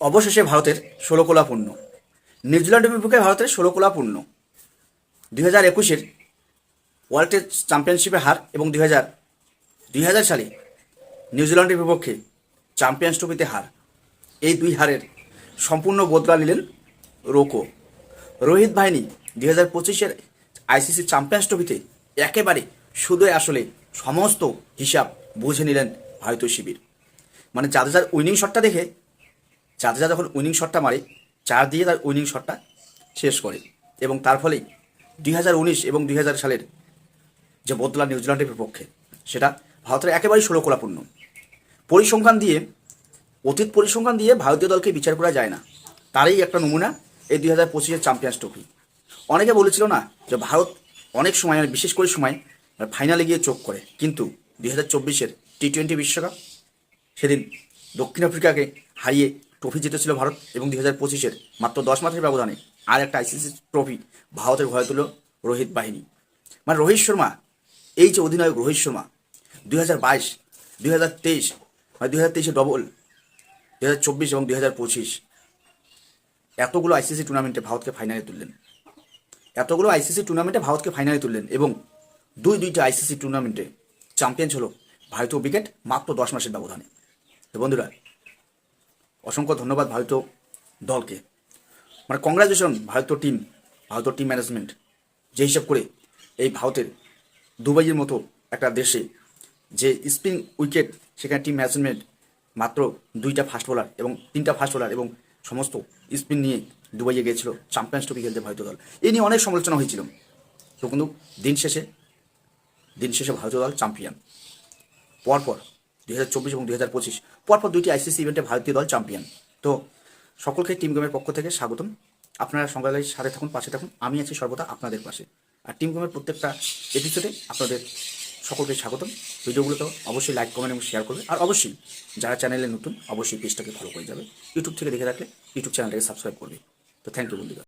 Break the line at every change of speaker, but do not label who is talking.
অবশেষে ভারতের ষোলো কোলা পূর্ণ নিউজিল্যান্ডের বিপক্ষে ভারতের ষোলো কোলা পূর্ণ দুই হাজার একুশের ওয়ার্ল্ড টেস্ট চ্যাম্পিয়নশিপে হার এবং দুই হাজার দুই হাজার সালে নিউজিল্যান্ডের বিপক্ষে চ্যাম্পিয়ন্স ট্রফিতে হার। এই দুই হারের সম্পূর্ণ বদলা নিলেন রোকো। রোহিত বাহিনী দুই হাজার পঁচিশের আইসিসি চ্যাম্পিয়ন্স ট্রফিতে একেবারে শুধু আসলে সমস্ত হিসাব বুঝে নিলেন ভারতীয় শিবির। মানে যাদের যার উইনিং শটটা দেখে জাদেজা যখন উইনিং শটটা মারে চার দিয়ে তার উইনিং শটটা শেষ করে। এবং তার ফলেই দুই হাজার উনিশ এবং দুই হাজার সালের যে বদলা নিউজিল্যান্ডের বিপক্ষে, সেটা ভারতের একেবারেই ষোলকোলাপূর্ণ। পরিসংখ্যান দিয়ে, অতীত পরিসংখ্যান দিয়ে ভারতীয় দলকে বিচার করা যায় না। তারই একটা নমুনা এই দুই হাজার পঁচিশের চ্যাম্পিয়ন্স ট্রফি অনেকে বলেছিল না যে ভারত অনেক সময় বিশেষ করে সময় ফাইনালে গিয়ে চোখ করে। কিন্তু দুই হাজার চব্বিশের টি টোয়েন্টি বিশ্বকাপ, সেদিন দক্ষিণ আফ্রিকাকে হারিয়ে ট্রফি জিতেছিল ভারত এবং দুই হাজার পঁচিশের মাত্র দশ মাসের ব্যবধানে আর একটা আইসিসি ট্রফি ভারতের ঘরে তুলল রোহিত বাহিনী। মানে রোহিত শর্মা, এই যে অধিনায়ক রোহিত শর্মা, দুই হাজার বাইশ, দুই হাজার তেইশ মানে দুই হাজার তেইশে ডবল দুই হাজার চব্বিশ এবং দুই হাজার পঁচিশ, এতগুলো আইসিসি টুর্নামেন্টে ভারতকে ফাইনালে তুললেন। এতগুলো আইসিসি টুর্নামেন্টে ভারতকে ফাইনালে তুললেন এবং দুই দুইটা আইসিসি টুর্নামেন্টে চ্যাম্পিয়ন হলো ভারতীয় উইকেট মাত্র দশ মাসের ব্যবধানে। বন্ধুরা অসংখ্য ধন্যবাদ ভারতীয় দলকে। মানে কংগ্রাচুলেশন ভারতীয় টিম ভারতীয় টিম ম্যানেজমেন্ট যে হিসাব করে এই ভারতের দুবাইয়ের মতো একটা দেশে যে স্পিন উইকেট সেখানে টিম ম্যানেজমেন্ট মাত্র দুইটা ফাস্ট বোলার এবং তিনটা ফাস্ট বোলার এবং সমস্ত স্পিন নিয়ে দুবাইয়ে গিয়েছিল চ্যাম্পিয়ন্স ট্রফি খেলতে ভারতীয় দল। এই নিয়ে অনেক সমালোচনা হয়েছিল। তো কিন্তু দিন শেষে দিন শেষে ভারতীয় দল চ্যাম্পিয়ন পরপর দুই হাজার চব্বিশ এবং দুই হাজার পঁচিশ। পরপর দুইটি আইসিসি ইভেন্টে ভারতীয় দল চ্যাম্পিয়ন। তো সকলকে টিম গেমের পক্ষ থেকে স্বাগতম। আপনারা সংগ্রহালয়ের সাথে থাকুন, পাশে থাকুন। আমি আছি সর্বদা আপনাদের পাশে। আর টিম গেমের প্রত্যেকটা এপিসোডে আপনাদের সকলকে স্বাগতম। ভিডিওগুলো তো অবশ্যই লাইক কমেন্ট এবং শেয়ার করবে। আর অবশ্যই যারা চ্যানেলে নতুন, অবশ্যই পেজটাকে ফলো করে যাবে। ইউটিউব থেকে দেখে রাখলে ইউটিউব চ্যানেলটাকে সাবস্ক্রাইব করবে। তো থ্যাংক ইউ বন্ধুরা।